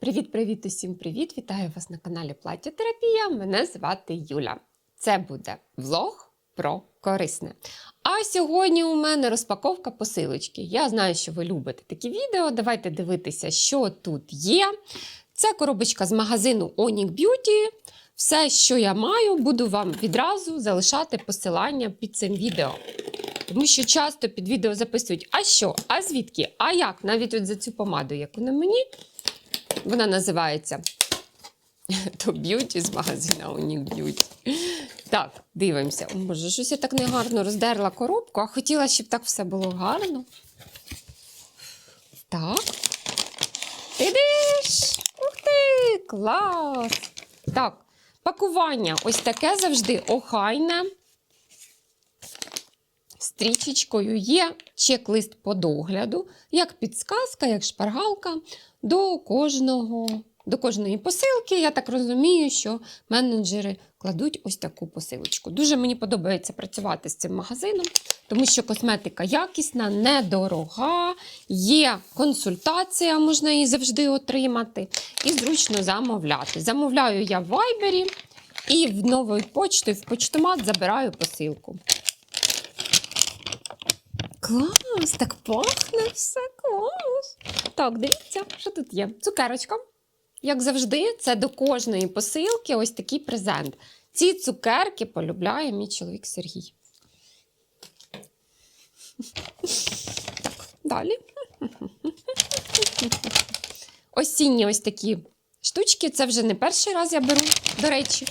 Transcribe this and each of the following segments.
Привіт-привіт усім привіт! Вітаю вас на каналі Плаття-терапія. Мене звати Юля. Це буде влог про корисне. А сьогодні у мене розпаковка посилочки. Я знаю, що ви любите такі відео. Давайте дивитися, що тут є. Це коробочка з магазину Onic Beauty. Все, що я маю, буду вам відразу залишати посилання під цим відео. Тому що часто під відео записують: а що, а звідки, а як? Навіть от за цю помаду, яку на мені, вона називається то б'юті з магазина Unique Beauty. Так, дивимося. Боже, щось я так негарно роздерла коробку, а хотіла, щоб так все було гарно. Так. Тидиш! Ух ти! Клас! Так, пакування ось таке завжди охайне. Стрічечкою є чек-лист по догляду, як підсказка, як шпаргалка до кожного. До кожної посилки, я так розумію, що менеджери кладуть ось таку посилочку. Дуже мені подобається працювати з цим магазином, тому що косметика якісна, недорога, є консультація, можна її завжди отримати, і зручно замовляти. Замовляю я в Вайбері і в новою почтою в почтомат забираю посилку. Клас, так пахне все клас. Так, дивіться, що тут є. Цукерочка. Як завжди, це до кожної посилки ось такий презент. Ці цукерки полюбляє мій чоловік Сергій. Так, далі. Осінні ось такі штучки. Це вже не перший раз я беру, до речі.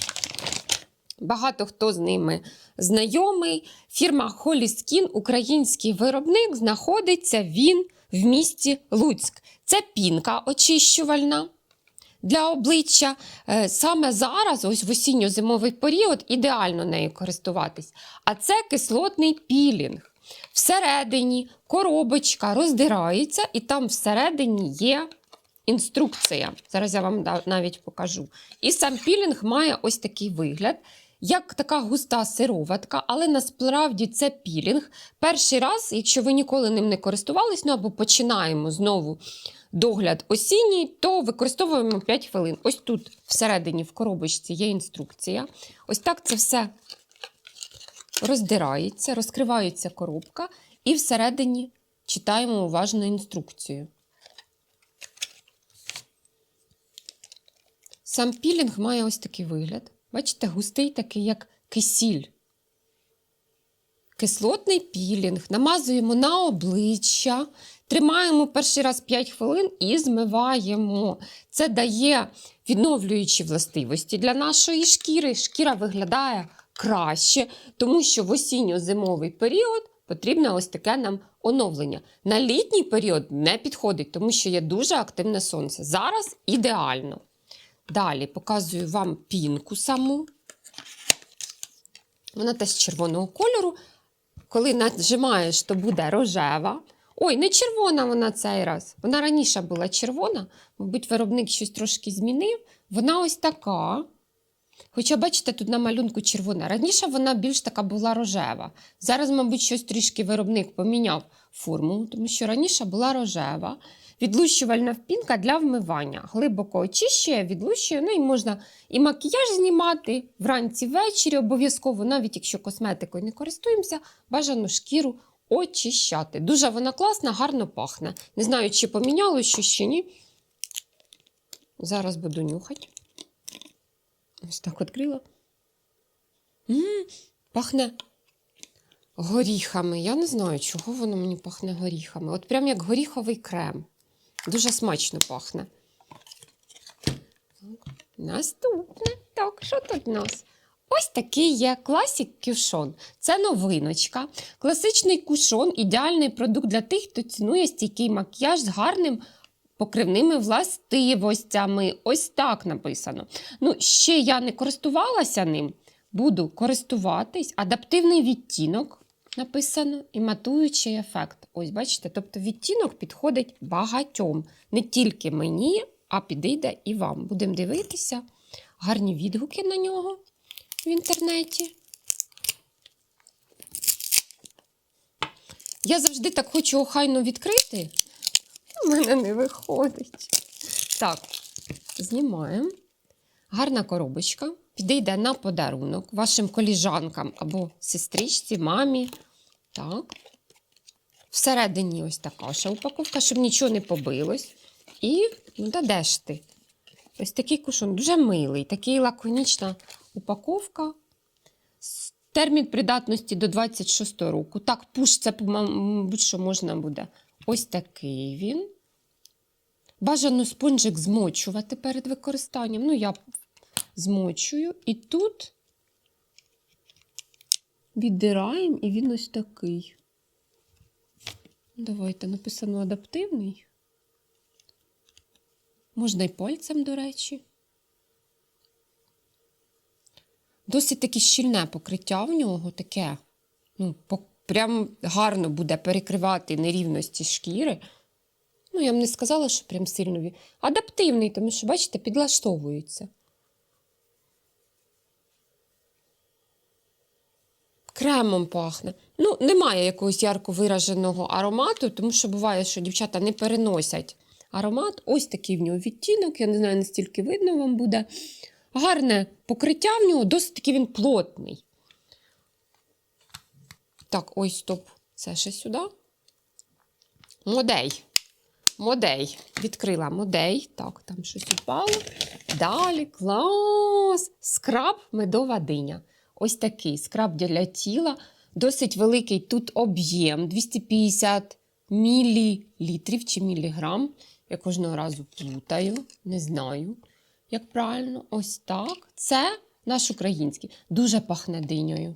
Багато хто з ними знайомий. Фірма Skin, український виробник, знаходиться він в місті Луцьк. Це пінка очищувальна для обличчя. Е, Саме зараз, ось в осінньо-зимовий період, ідеально нею користуватись. А це кислотний пілінг. Всередині коробочка роздирається, і там всередині є інструкція. Зараз я вам навіть покажу. І сам пілінг має ось такий вигляд. Як така густа сироватка, але насправді це пілінг. Перший раз, якщо ви ніколи ним не користувались, ну або починаємо знову догляд осінній, то використовуємо 5 хвилин. Ось тут всередині в коробочці є інструкція. Ось так це все роздирається, розкривається коробка, і всередині читаємо уважно інструкцію. Сам пілінг має ось такий вигляд. Бачите, густий такий, як кисіль. Кислотний пілінг. Намазуємо на обличчя, тримаємо перший раз 5 хвилин і змиваємо. Це дає відновлюючі властивості для нашої шкіри. Шкіра виглядає краще, тому що в осінньо-зимовий період потрібно ось таке нам оновлення. На літній період не підходить, тому що є дуже активне сонце. Зараз ідеально. Далі показую вам пінку саму. Вона теж червоного кольору. Коли нажимаєш, то буде рожева. Ой, не червона вона цей раз. Вона раніше була червона, мабуть, виробник щось трошки змінив. Вона ось така. Хоча, бачите, тут на малюнку червона. Раніше вона більш така була рожева. Зараз, мабуть, щось трішки виробник поміняв форму, тому що раніше була рожева. Відлущувальна впінка для вмивання. Глибоко очищує, відлущує. Ну і можна і макіяж знімати вранці ввечері, обов'язково, навіть якщо косметикою не користуємося, бажано шкіру очищати. Дуже вона класна, гарно пахне. Не знаю, чи поміняло що чи ні. Зараз буду нюхати. Ось так відкрила. М, пахне горіхами. Я не знаю, чого воно мені пахне горіхами. От прям як горіховий крем. Дуже смачно пахне. Наступне. Так, що тут у нас? Ось такий є класік кюшон. Це новиночка. Класичний кушон ідеальний продукт для тих, хто цінує стійкий макіяж з гарним покривними властивостями. Ось так написано. Ну, ще я не користувалася ним. Буду користуватись. Адаптивний відтінок написано і матуючий ефект. Ось, бачите, тобто відтінок підходить багатьом. Не тільки мені, а підійде і вам. Будемо дивитися. Гарні відгуки на нього в інтернеті. Я завжди так хочу охайно відкрити. У мене не виходить. Так, Знімаємо. Гарна коробочка. Підійде на подарунок вашим коліжанкам або сестричці, мамі. Так. Всередині ось така ще упаковка, щоб нічого не побилось. І, ну, да ти? Ось такий кушон, дуже милий, такий лаконічна упаковка. Термін придатності до 26 року. Так, пуш, це, мабуть, що можна буде. Ось такий він. Бажано спонжик змочувати перед використанням. Ну, я змочую. І тут віддираємо, і він ось такий. Давайте написано адаптивний. Можна й пальцем, до речі. Досить таки щільне покриття в нього таке. Ну, прям гарно буде перекривати нерівності шкіри. Ну, я б не сказала, що прям сильно. Адаптивний, тому що, бачите, підлаштовується. Кремом пахне. Ну, немає якогось ярко вираженого аромату, тому що буває, що дівчата не переносять аромат. Ось такий в нього відтінок. Я не знаю, настільки видно вам буде. Гарне покриття в нього, досить таки він плотний. Так, ой, стоп. Це ще сюди. Модей. Модей. Відкрила модей. Так, там щось упало. Далі, клас! Скраб медова диня. Ось такий скраб для тіла. Досить великий тут об'єм 250 мілілітрів чи міліграм. Я кожного разу плутаю, не знаю, як правильно. Ось так. Це наш український. Дуже пахне динею.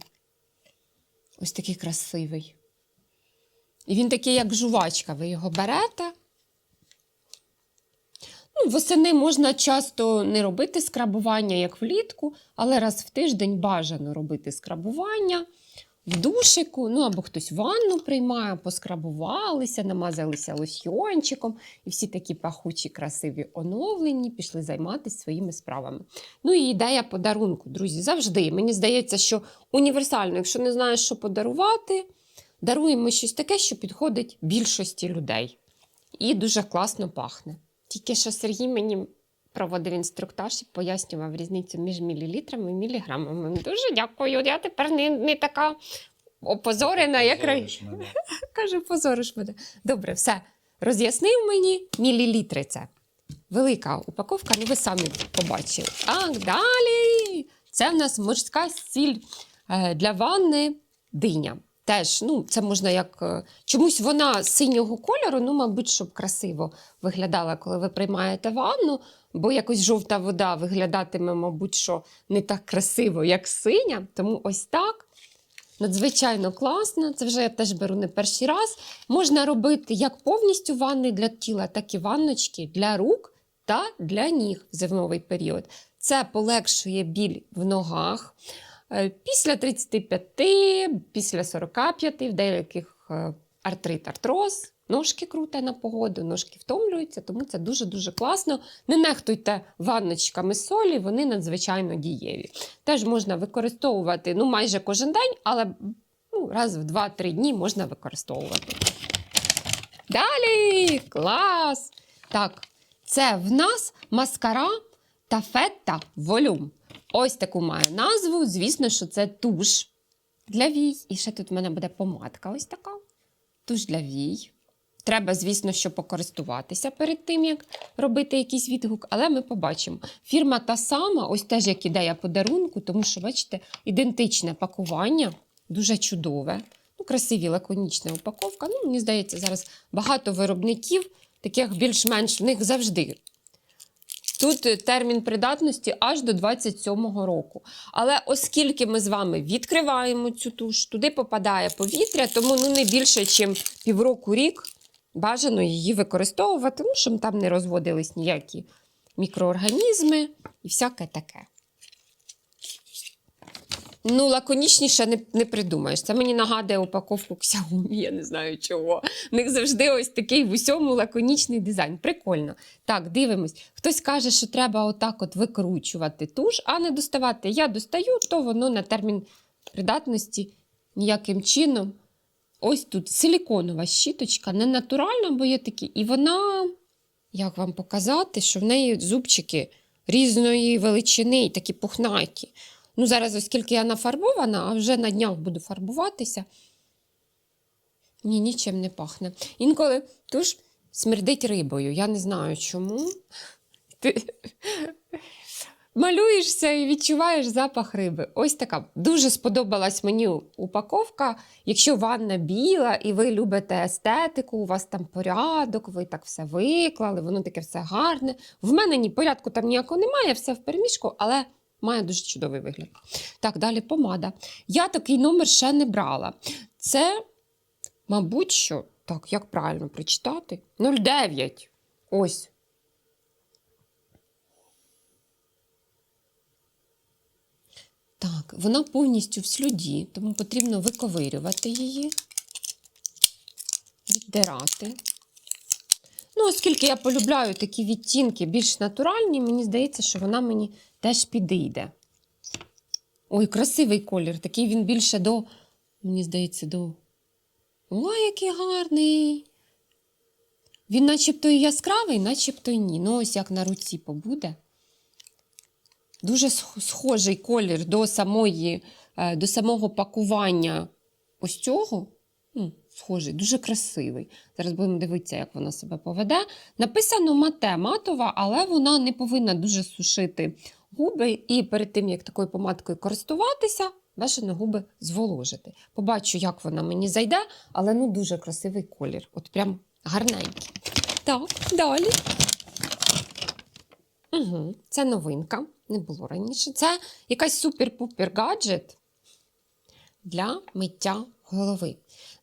Ось такий красивий. І він такий, як жувачка. Ви його берете. Ну, восени можна часто не робити скрабування, як влітку, але раз в тиждень бажано робити скрабування в душику, ну або хтось ванну приймає, поскрабувалися, намазалися лосьйончиком, і всі такі пахучі, красиві, оновлені, пішли займатися своїми справами. Ну і ідея подарунку, друзі, завжди. Мені здається, що універсально, якщо не знаєш, що подарувати, даруємо щось таке, що підходить більшості людей. І дуже класно пахне. Тільки що Сергій мені проводив інструктаж і пояснював різницю між мілілітрами і міліграмами. Дуже дякую. Я тепер не, не така опозорена, як раніше. Каже, позориш мене. Добре, все. Роз'яснив мені мілілітри це. Велика упаковка, ну ви самі побачили. Так, далі. Це в нас морська сіль е, для ванни диня. Теж, ну, це можна як. е, Чомусь вона синього кольору, ну, мабуть, щоб красиво виглядала, коли ви приймаєте ванну, бо якось жовта вода виглядатиме, мабуть, що не так красиво, як синя. Тому ось так. Надзвичайно класно. Це вже я теж беру не перший раз. Можна робити як повністю ванни для тіла, так і ванночки для рук та для ніг в зимовий період. Це полегшує біль в ногах. Е, Після 35, після 45, в деяких е, артрит, артроз, ножки круте на погоду, ножки втомлюються, тому це дуже-дуже класно. Не нехтуйте ванночками солі, вони надзвичайно дієві. Теж можна використовувати ну, майже кожен день, але ну, раз в 2-3 дні можна використовувати. Далі! Клас! Так, це в нас маскара Тафетта Волюм. Ось таку має назву. Звісно, що це туш для вій. І ще тут в мене буде помадка ось така. Туш для вій. Треба, звісно, що покористуватися перед тим, як робити якийсь відгук, але ми побачимо. Фірма та сама, ось теж як ідея подарунку, тому що, бачите, ідентичне пакування, дуже чудове. Ну, красиві, лаконічна упаковка. Ну, мені здається, зараз багато виробників, таких більш-менш в них завжди. Тут е, термін придатності аж до 27-го року. Але оскільки ми з вами відкриваємо цю туш, туди попадає повітря, тому ну, не більше, ніж півроку рік бажано її використовувати, ну, щоб там не розводились ніякі мікроорганізми і всяке таке. Ну, лаконічніше не, не придумаєш. Це мені нагадує упаковку Xiaomi, я не знаю чого. У них завжди ось такий в усьому лаконічний дизайн. Прикольно. Так, дивимось. Хтось каже, що треба отак от викручувати туш, а не доставати. Я достаю, то воно на термін придатності ніяким чином. Ось тут силіконова щіточка, не натуральна, бо є такі, і вона як вам показати, що в неї зубчики різної величини і такі пухнаті. Ну, зараз, оскільки я нафарбована, а вже на днях буду фарбуватися. Ні, нічим не пахне. Інколи туш смердить рибою. Я не знаю чому. Ти малюєшся і відчуваєш запах риби. Ось така. Дуже сподобалась мені упаковка. Якщо ванна біла і ви любите естетику, у вас там порядок, ви так все виклали, воно таке все гарне. В мене ні порядку там ніякого немає, все в перемішку, але має дуже чудовий вигляд. Так, далі помада. Я такий номер ще не брала. Це, мабуть, що. Так, як правильно прочитати? 09. Ось. Так, вона повністю в слюді, тому потрібно виковирювати її, віддирати. Ну, оскільки я полюбляю такі відтінки більш натуральні, мені здається, що вона мені теж підійде. Ой, красивий колір. Такий він більше до, мені здається, до. Ой, який гарний. Він начебто і яскравий, начебто і ні. Ну, ось як на руці побуде. Дуже схожий колір до, самої, е, до самого пакування ось цього. Схожий, дуже красивий. Зараз будемо дивитися, як вона себе поведе. Написано мате матова, але вона не повинна дуже сушити губи. І перед тим, як такою помадкою користуватися, бажано губи зволожити. Побачу, як вона мені зайде, але ну дуже красивий колір. От прям гарненький. Так, далі. Угу. Це новинка, не було раніше. Це якась супер-пупер гаджет для миття голови.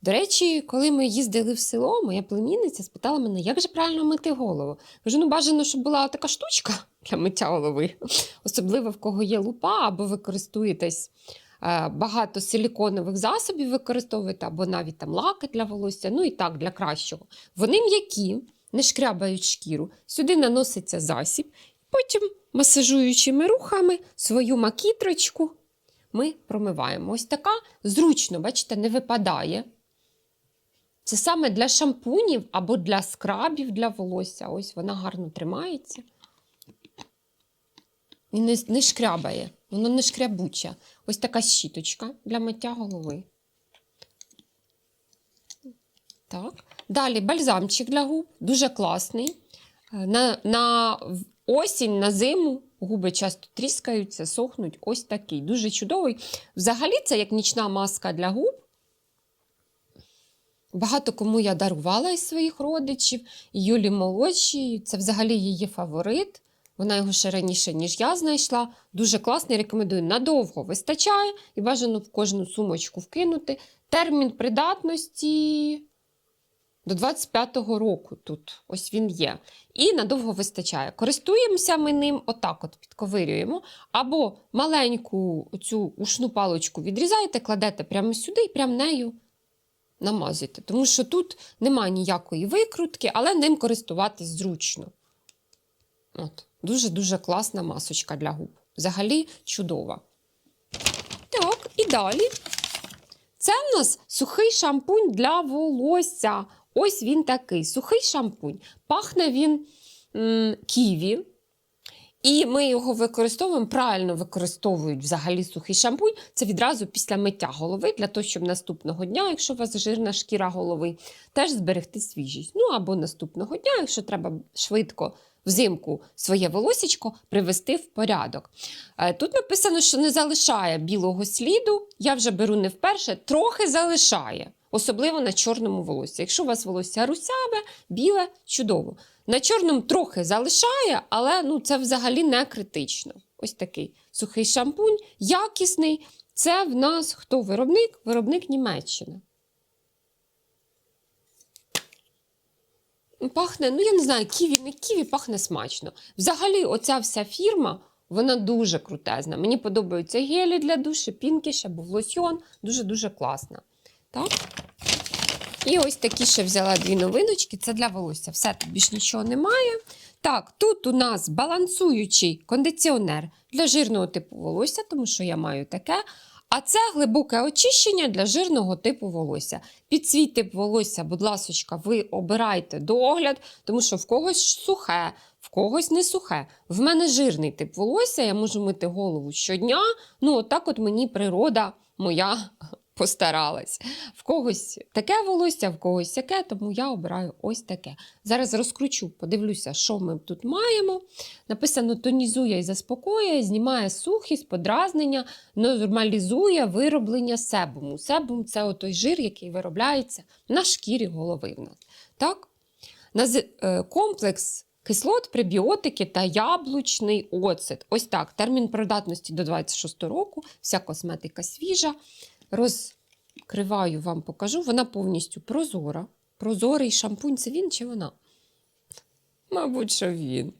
До речі, коли ми їздили в село, моя племінниця спитала мене, як же правильно мити голову. Кажу, ну бажано, щоб була така штучка для миття голови, особливо в кого є лупа, або ви користуєтесь багато силіконових засобів використовуєте, або навіть там лаки для волосся, ну і так, для кращого. Вони м'які, не шкрябають шкіру. Сюди наноситься засіб, потім масажуючими рухами свою макітрочку ми промиваємо. Ось така зручно, бачите, не випадає. Це саме для шампунів або для скрабів для волосся. Ось вона гарно тримається. І не, не шкрябає, воно не шкрябуче. Ось така щіточка для миття голови. Так. Далі бальзамчик для губ, дуже класний. Е, На, на осінь, на зиму губи часто тріскаються, сохнуть. Ось такий. Дуже чудовий. Взагалі, це як нічна маска для губ. Багато кому я дарувала із своїх родичів. Юлі молодшій, це взагалі її фаворит. Вона його ще раніше, ніж я знайшла. Дуже класний, рекомендую. Надовго вистачає і бажано в кожну сумочку вкинути. Термін придатності до 25-го року тут. Ось він є. І надовго вистачає. Користуємося ми ним, отак от підковирюємо. Або маленьку цю ушну паличку відрізаєте, кладете прямо сюди і прямо нею намазуєте. Тому що тут немає ніякої викрутки, але ним користуватись зручно. Дуже-дуже класна масочка для губ. Взагалі чудова. Так, і далі. Це в нас сухий шампунь для волосся. Ось він такий сухий шампунь. Пахне він м, ківі. І ми його використовуємо, правильно використовують взагалі сухий шампунь. Це відразу після миття голови, для того, щоб наступного дня, якщо у вас жирна шкіра голови, теж зберегти свіжість. Ну або наступного дня, якщо треба швидко взимку своє волосечко привести в порядок. Е, Тут написано, що не залишає білого сліду. Я вже беру не вперше, трохи залишає, особливо на чорному волоссі. Якщо у вас волосся русяве, біле, чудово. На чорному трохи залишає, але ну, це взагалі не критично. Ось такий сухий шампунь, якісний. Це в нас хто виробник? Виробник Німеччини. Пахне, ну я не знаю, ківі, не ківі, пахне смачно. Взагалі, оця вся фірма, вона дуже крутезна. Мені подобаються гелі для душі, пінкіш або лосьйон. Дуже-дуже класна. Так? І ось такі ще взяла дві новиночки. Це для волосся. Все, тут більш нічого немає. Так, тут у нас балансуючий кондиціонер для жирного типу волосся, тому що я маю таке. А це глибоке очищення для жирного типу волосся. Під свій тип волосся, будь ласочка, ви обирайте догляд, тому що в когось сухе, в когось не сухе. В мене жирний тип волосся, я можу мити голову щодня. Ну, отак от мені природа моя постаралась. В когось таке волосся, в когось яке, тому я обираю ось таке. Зараз розкручу, подивлюся, що ми тут маємо. Написано тонізує і заспокоює, знімає сухість, подразнення, нормалізує вироблення себуму. Себум це той жир, який виробляється на шкірі голови в нас. Так? Е, Комплекс кислот, пребіотики та яблучний оцет. Ось так. Термін придатності до 26 року. Вся косметика свіжа. Розкриваю вам, покажу. Вона повністю прозора. Прозорий шампунь це він чи вона? Мабуть, що він.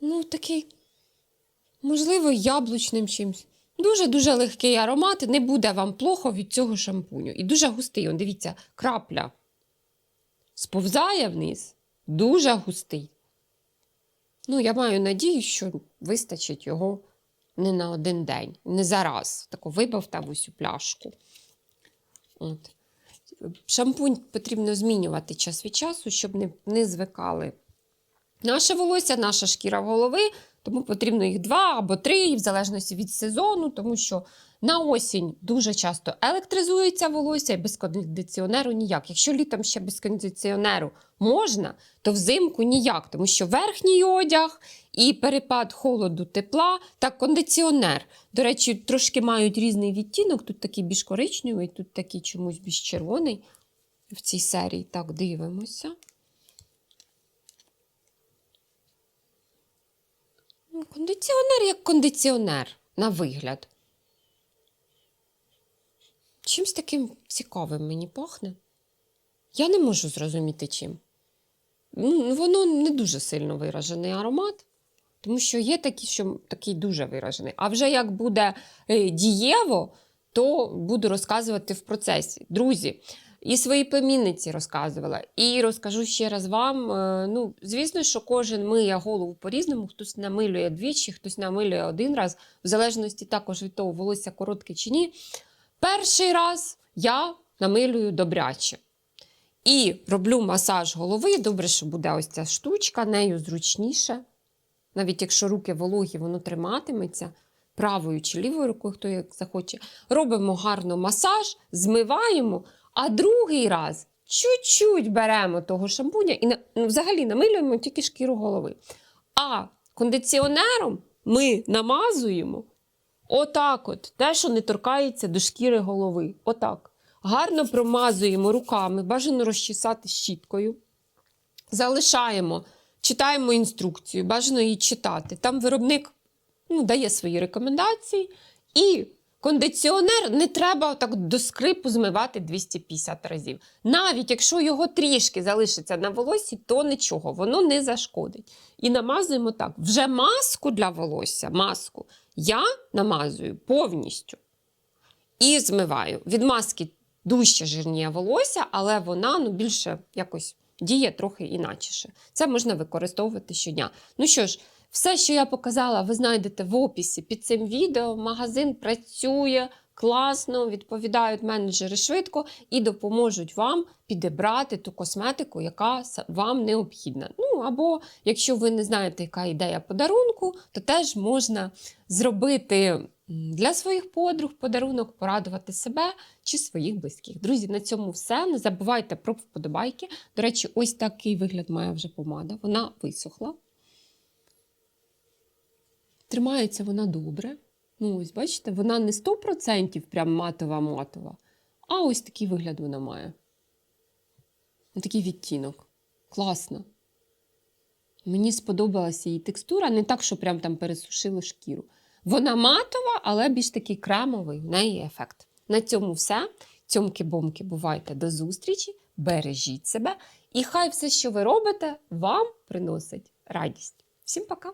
Ну, такий, можливо, яблучним чимось. Дуже-дуже легкий аромат, не буде вам плохо від цього шампуню. І дуже густий. Он, дивіться, крапля сповзає вниз, дуже густий. Ну, я маю надію, що вистачить його не на один день, не зараз. Тако вибавте в усю пляшку. От. Шампунь потрібно змінювати час від часу, щоб не, не звикали наше волосся, наша шкіра голови, тому потрібно їх два або три, в залежності від сезону, тому що на осінь дуже часто електризується волосся і без кондиціонеру ніяк. Якщо літом ще без кондиціонеру можна, то взимку ніяк, тому що верхній одяг і перепад холоду тепла та кондиціонер. До речі, трошки мають різний відтінок. Тут такий більш коричневий, тут такий чомусь більш червоний в цій серії. Так, дивимося. Ну, Кондиціонер як кондиціонер, на вигляд. Чимсь таким цікавим мені пахне. Я не можу зрозуміти чим. Ну, Воно не дуже сильно виражений аромат, тому що є такі, що такий дуже виражений. А вже як буде е, дієво, то буду розказувати в процесі. Друзі, і своїй племінниці розказувала, і розкажу ще раз вам. Е, Ну, звісно, що кожен миє голову по-різному, хтось намилює двічі, хтось намилює один раз, в залежності також від того, волосся коротке чи ні. Перший раз я намилюю добряче. І роблю масаж голови. Добре, що буде ось ця штучка, нею зручніше. Навіть якщо руки вологі, воно триматиметься правою чи лівою рукою, хто як захоче. Робимо гарно масаж, змиваємо, а другий раз чуть-чуть беремо того шампуня і ну, взагалі намилюємо тільки шкіру голови. А кондиціонером ми намазуємо отак от, те, що не торкається до шкіри голови. Отак. Гарно промазуємо руками, бажано розчесати щіткою. Залишаємо, читаємо інструкцію, бажано її читати. Там виробник ну, дає свої рекомендації. І кондиціонер не треба так до скрипу змивати 250 разів. Навіть якщо його трішки залишиться на волосі, то нічого, воно не зашкодить. І намазуємо так. Вже маску для волосся, маску я намазую повністю і змиваю. Від маски дужче жирніє волосся, але вона ну, більше якось діє трохи іначе. Це можна використовувати щодня. Ну що ж, все, що я показала, ви знайдете в описі під цим відео. Магазин працює класно, відповідають менеджери швидко і допоможуть вам підібрати ту косметику, яка вам необхідна. Ну або якщо ви не знаєте, яка ідея подарунку, то теж можна зробити для своїх подруг подарунок, порадувати себе чи своїх близьких. Друзі, на цьому все. Не забувайте про вподобайки. До речі, ось такий вигляд має вже помада. Вона висохла. Тримається вона добре. Ну, ось бачите, вона не 100% прям матова-матова, а ось такий вигляд вона має. Ось Такий відтінок. Класно. Мені сподобалася її текстура, не так, що прям там пересушили шкіру. Вона матова, але більш такий кремовий, в неї ефект. На цьому все. Цьомки-бомки, бувайте до зустрічі, бережіть себе, і хай все, що ви робите, вам приносить радість. Всім пока!